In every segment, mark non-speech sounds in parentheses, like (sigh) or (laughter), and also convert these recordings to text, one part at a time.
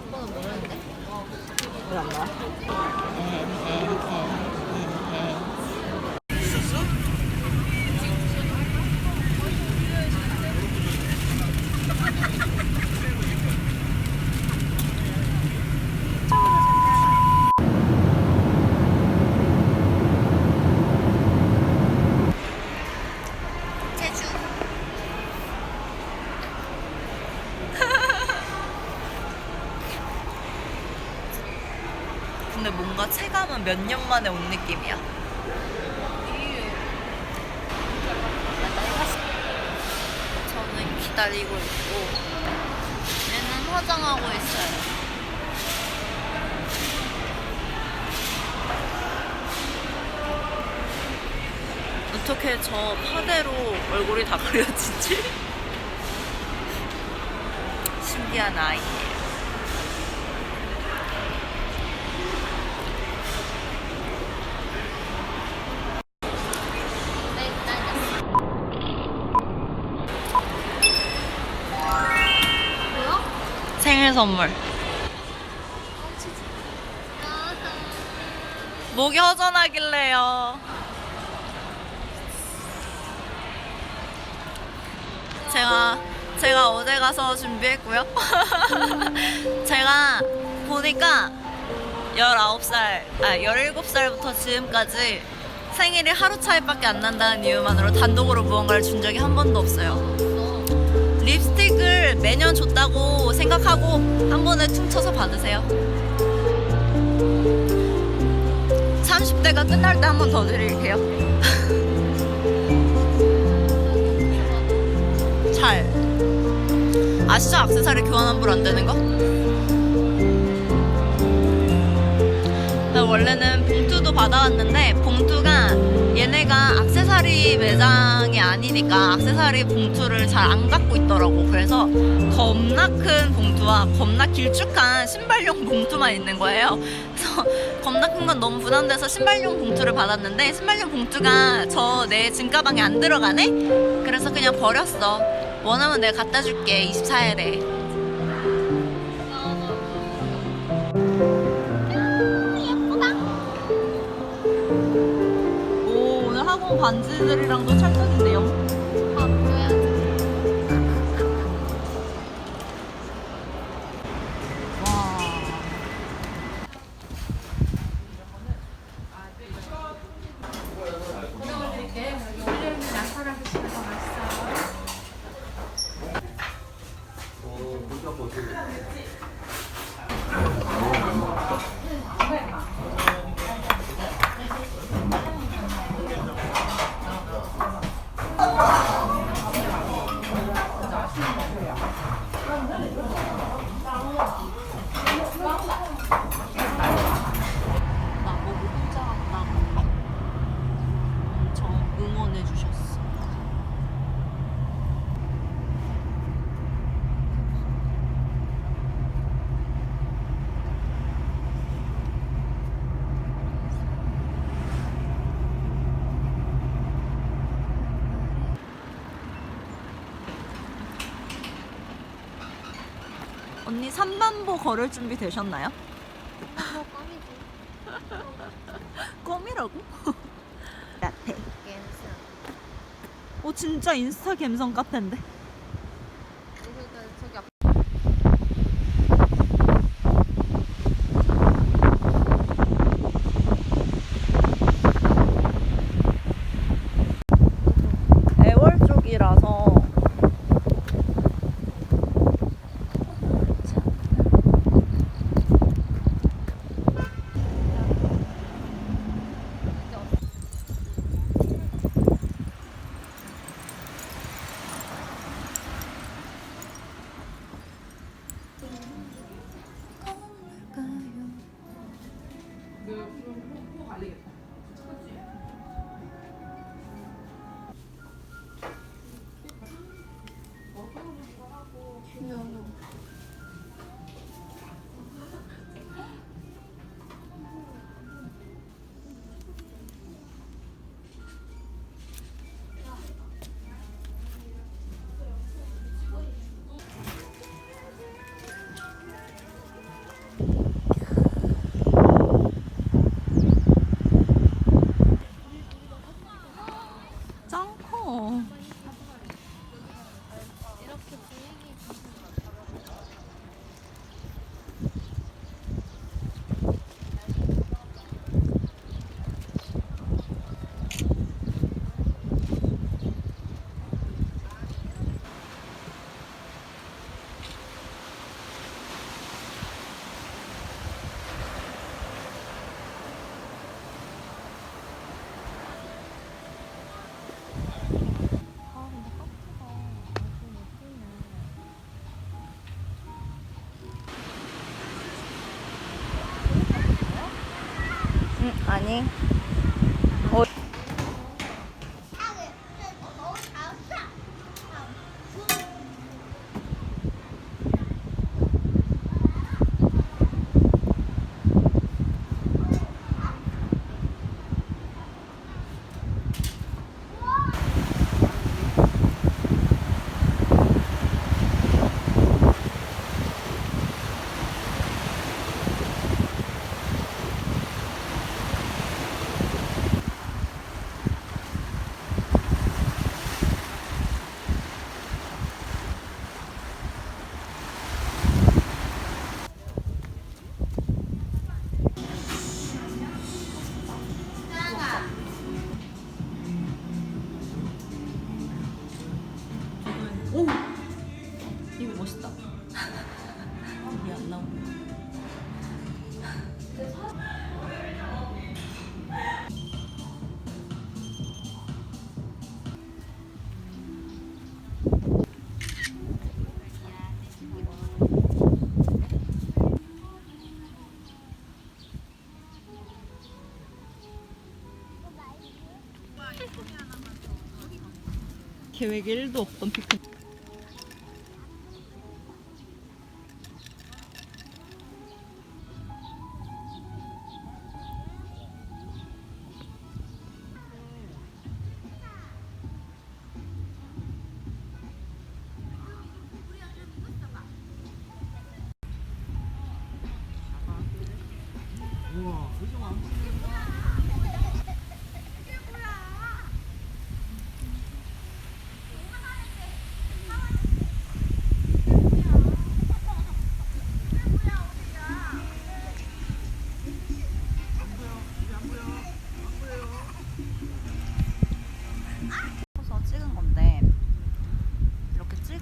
대학번호 모르는데? 왜안 나와? 제주. 근데 뭔가 몇 년 만에 온 느낌이야. 저는 기다리고 있고 얘는 화장하고 있어요. 어떻게 저 파데로 얼굴이 다 (laughs) 가려지지? 신기한 아이예요. 생일 선물. 목이 허전하길래요. 제가 제가 어제 가서 준비했고요. (laughs) 제가 보니까 19살, 아 17살부터 지금까지 생일이 하루 차이밖에 안 난다는 이유만으로 단독으로 무언가를 준 적이 한 번도 없어요. 립스틱을 매년 줬다고 생각하고 한 번에 퉁쳐서 받으세요. 30대가 끝날 때 한 번 더 드릴게요. (laughs) 잘. 아시죠? 악세사리 교환 환불 안 되는 거? 나 원래는 봉투도 받아왔는데 봉투가 얘네가 악세사리 매장이 아니니까 악세사리 봉투를 잘 안 갖고 있더라고. 그래서 겁나 큰 봉투와 겁나 길쭉한 신발용 봉투만 있는 거예요. 그래서 겁나 큰 건 너무 부담돼서 신발용 봉투를 받았는데 신발용 봉투가 저 내 짐가방에 안 들어가네? 그래서 그냥 버렸어. 원하면 내가 갖다 줄게. 24일에. 반지들이랑도 찰떡 삼반보 걸을 준비 되셨나요? 뭐 껌이지. (laughs) 껌이라고? 같아. 겐스. 오 진짜 인스타 감성 카페인데. 아 계획 1도 없던 피크닉.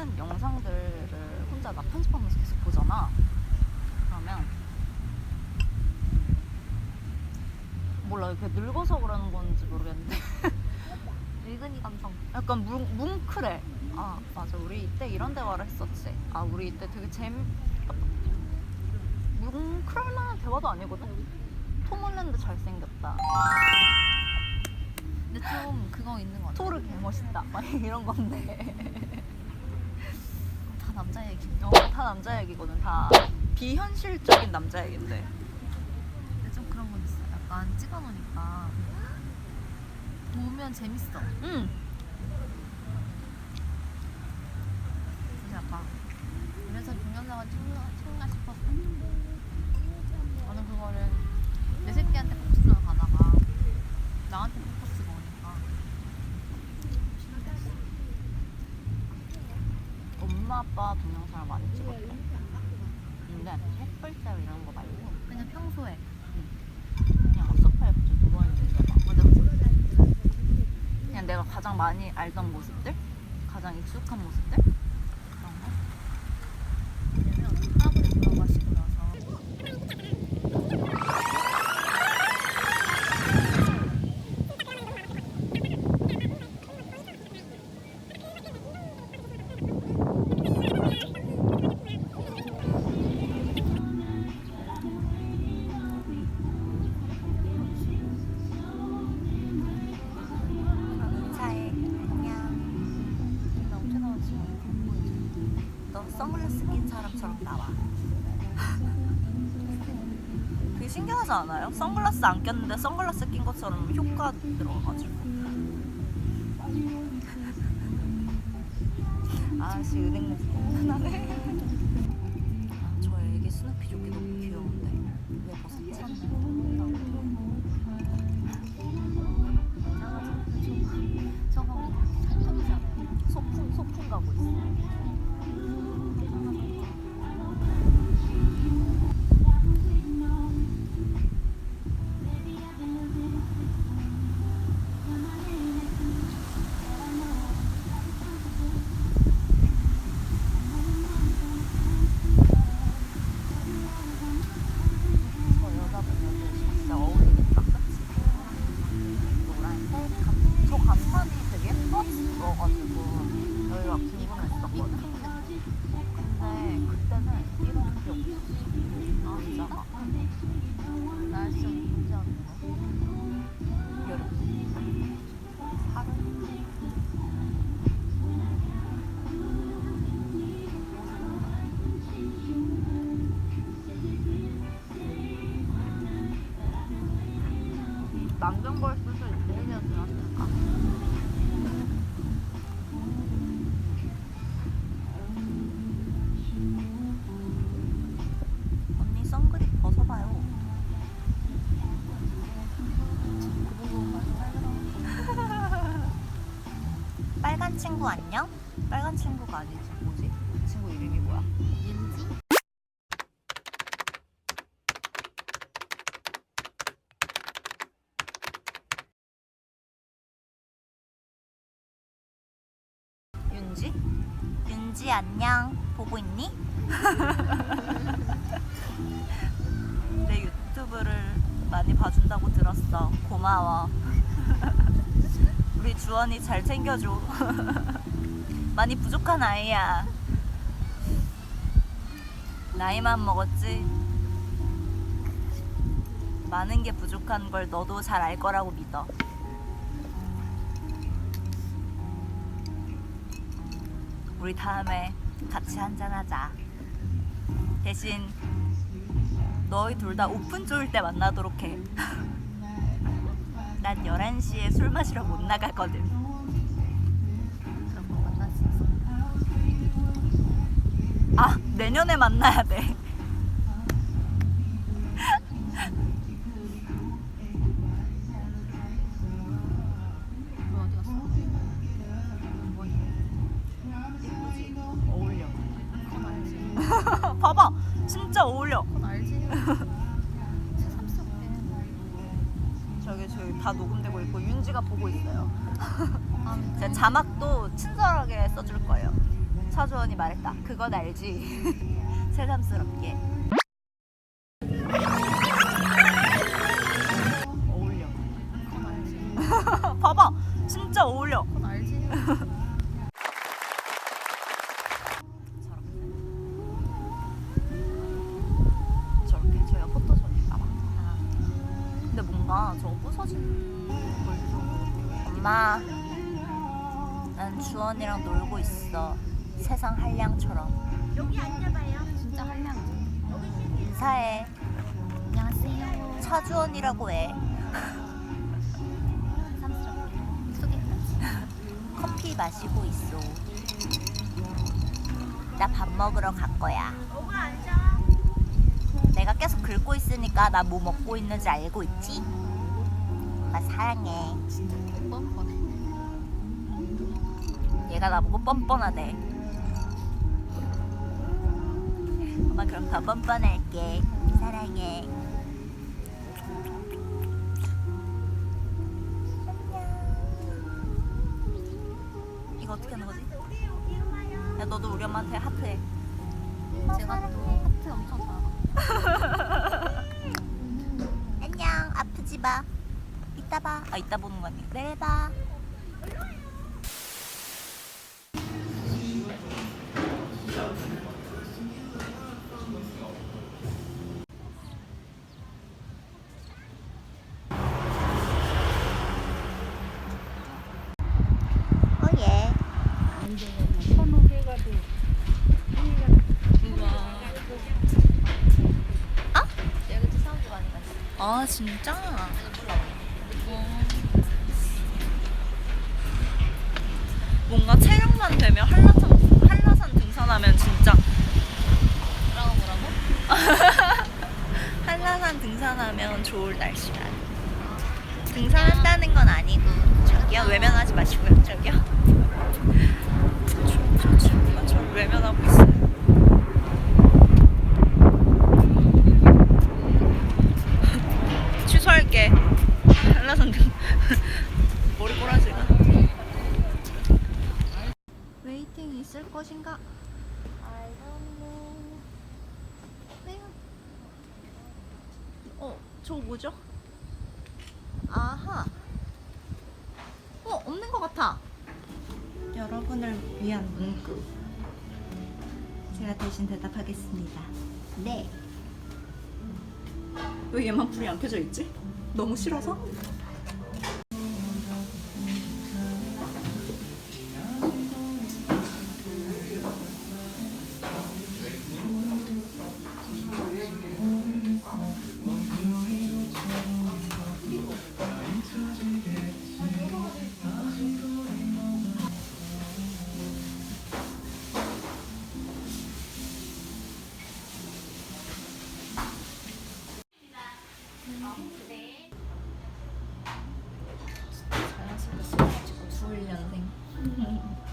찍은 영상들을 혼자 막 편집하면서 계속 보잖아. 그러면 몰라 이렇게 늙어서 그러는 건지 모르겠는데 (laughs) 늙은이 감성. 약간 뭉, 뭉클해. 아 맞아 우리 이때 이런 대화를 했었지. 아 우리 이때 되게 재미 뭉클할 만한 대화도 아니거든. 톰 홀랜드 잘생겼다. 근데 좀 그거 있는 것 같아. 토르 개멋있다. (laughs) 막 이런 건데. 다 남자 얘기. 어, 다 남자 얘기거든. 다 비현실적인 남자 얘긴데. 근데 좀 그런 건 있어. 약간 찍어놓으니까 보면 재밌어. 응. 그래서 약간 그래서 동영상을 찍나, 찍나 싶었어. 저는 그거를 내 새끼한테 복수를 가다가 나한테 포커스 먹으니까 신기했어. 엄마 아빠 동영상을 많이 찍었대. 근데 예쁠 때 이런 거 말고 그냥 평소에 그냥 막 소파에 그저 누워 있는데 막 맞아. 그냥 내가 가장 많이 알던 모습들, 가장 익숙한 모습들 신기하지 않아요? 선글라스 안 꼈는데 선글라스 낀 것처럼 효과 들어가가지고. 아씨 은행 냄새 나네. 친구 안녕? 빨간 친구가 아니지 뭐지? 그 친구 이름이 뭐야? 윤지? 윤지? 윤지 안녕 보고 있니? (laughs) 내 유튜브를 많이 봐준다고 들었어 고마워 (laughs) 우리 주원이 잘 챙겨줘 (laughs) 많이 부족한 아이야 나이만 먹었지 많은 게 부족한 걸 너도 잘 알 거라고 믿어 우리 다음에 같이 한잔하자. 대신 너희 둘 다 오픈 조일 때 만나도록 해. (laughs) 난 11시에 술 마시러 못 나가거든. 만날 수 있어. 아, 내년에 만나야 돼. 다 녹음되고 있고 윤지가 보고 있어요. (laughs) 아, 제가 자막도 친절하게 써줄 거예요. 차주원이 말했다. 그건 알지. (laughs) 새삼스럽게. 세상 한량처럼. 진짜 한량이지. 인사해. 안녕하세요. 차주원이라고 해. (laughs) 커피 마시고 있어. 나 밥 먹으러 갈 거야. 내가 계속 긁고 있으니까 나 뭐 먹고 있는지 알고 있지? 엄마 사랑해. 뻔뻔해. 얘가 나보고 뻔뻔하대. 엄마 그럼 더 뻔뻔할게. 사랑해. 안녕. 이거 어떻게 하는 거지? 야 너도 우리 엄마한테 하트해. 제가 또 하트 엄청 잘하고. (laughs) 안녕. 아프지 마. 이따 봐. 아 이따 보는 거 아니야? 내일 봐. 진짜? 어. 뭔가 체력만 되면 한라산 한라산 등산하면 진짜 뭐라고 뭐라고? 한라산 등산하면 좋을 날씨야. 등산한다는 건 아니고 저기요 외면하지 마시고요 저기요. 저, 저 친구가 저를 외면하고 있어요. 저거 뭐죠? 아하. 어, 없는 것 같아. 여러분을 위한 문구. 제가 대신 대답하겠습니다. 네. 왜 얘만 불이 안 켜져 있지? 너무 싫어서? 아, 잘생겼어가지고 21년생. (laughs)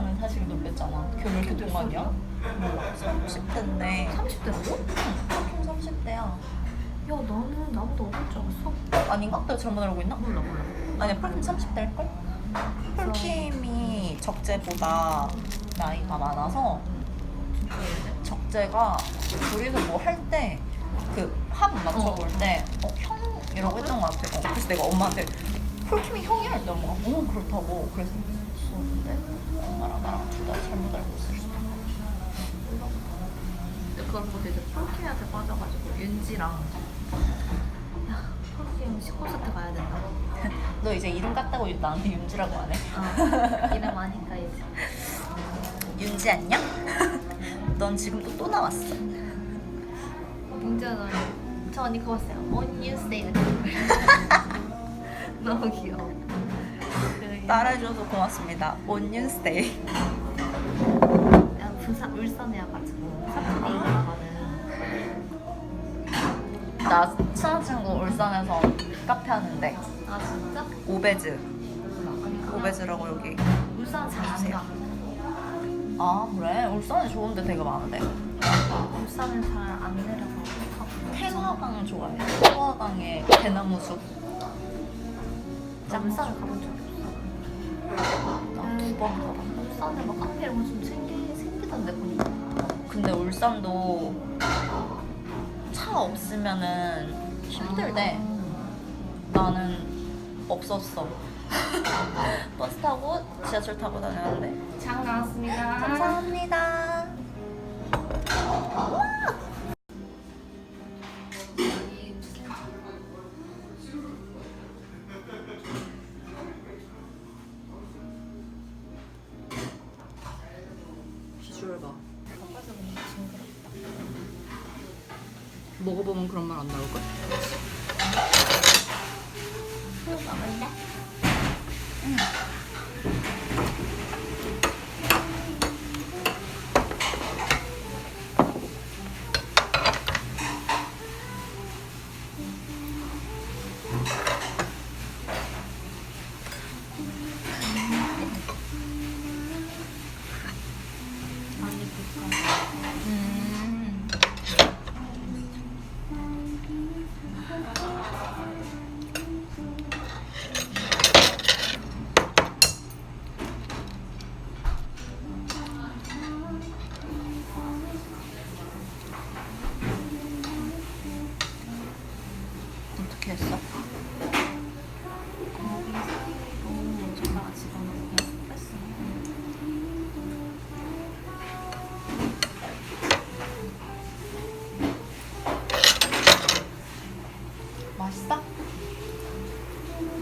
형이라는 사실을 놀랬잖아. 걔왜 이렇게 동안이야? 몰라. 30대인데. 30대라고? 폴킴 30대야. 야, 너는 나보다 어릴 줄 알았어? 아닌가? 내가 잘못 알고 있나? 몰라, 몰라. 아니야, 폴킴 30대일걸? 폴킴이 적재보다 나이가 많아서? 적재가 둘이서 뭐 할 때 그 합 맞춰볼 때 어, 형 이라고 했던 것 같아. 어, 그래서 내가 엄마한테 폴킴이 형이야? 했더니 엄마가 어 그렇다고 그래서 엄마랑 나랑 둘 다 잘못 알고 있고 근데 그걸 보고 이제 폴킴한테 빠져가지고 윤지랑 야, 폴킴 10콘서트 가야 된다. (laughs) 너 이제 이름 깠다고 나한테 윤지라고 안 해? 아, 이름 (laughs) 아니까 이제. 윤지 안녕? (laughs) 넌 지금 또 또 나왔어 윤지야, 저 언니 그거 봤어요. On Newsday. 너무 귀여워. 그 따라해줘서 고맙습니다 온윤스테이 야, 부산 울산에 와가지고 사투리 나가는 나 친한 친구 울산에서 카페 하는데 아 진짜? 오베즈 그냥 오베즈라고 여기 울산 잘안 주세요. 가. 아 그래? 울산에 좋은 데 되게 많은데 울산을 잘안 내려서 태화강 좋아해 태화강에 대나무 숲 나 울산을 가본 적이 없어. 가봤다 울산에 막 카페 이런 거좀 생기 생기던데 보니까. 근데 울산도 차 없으면은 힘들대 나는 없었어 (laughs) 버스 타고 지하철 타고 다녔는데 장 나왔습니다. 감사합니다 비주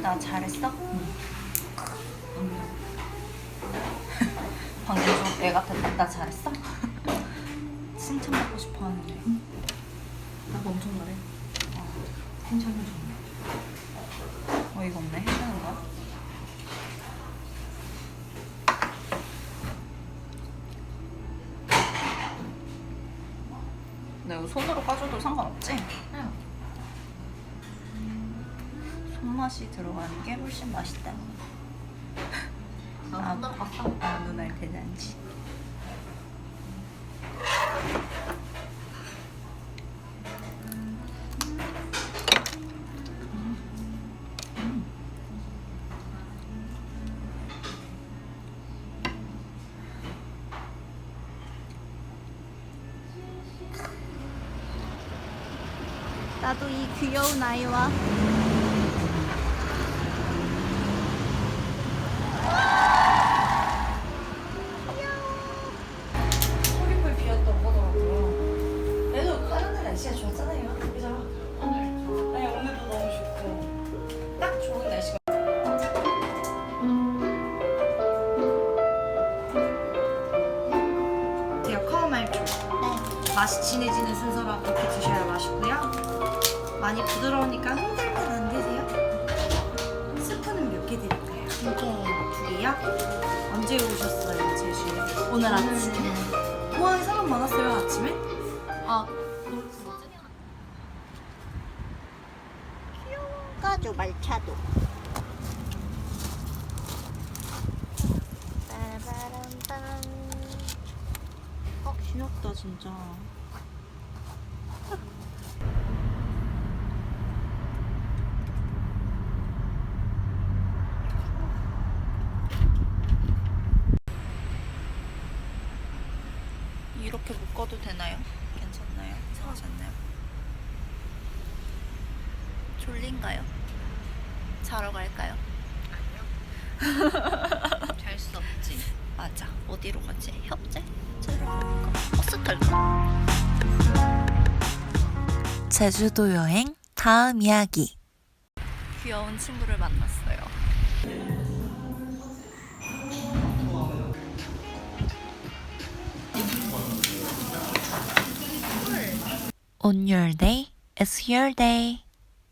나 잘했어? 방금 좀애 같았다. 나 잘했어? 칭찬받고 싶어 하는데. 나 엄청 잘해. 괜찮은 중. 어이가 없네. 해주는 거야? 내가 손으로 까줘도 상관없지? 응. 손맛이 들어가는 게 훨씬 맛있다. 나 손으로 봤어. 아, 대단지. 나도 이 귀여운 아이와 맛이 진해지는 순서로 그렇게 드셔야 맛있고요 많이 부드러우니까 흔들면 안 드세요 스프 예약 언제 오셨어요 제주에? 오늘 아침. 와 사람 많았어요 아침에? 아, 가주 말차도. 빠바람밤. 어 귀엽다 진짜 이렇게 묶어도 되나요? 괜찮나요? 이상하지 않나요? 졸린가요? 자러 갈까요? 잘 수 없지. 맞아. 어디로 가지? 협재? 협재로 갈까? 버스 탈까? 제주도 여행 다음 이야기. 귀여운 친구를 만났어 On your day, it's your day.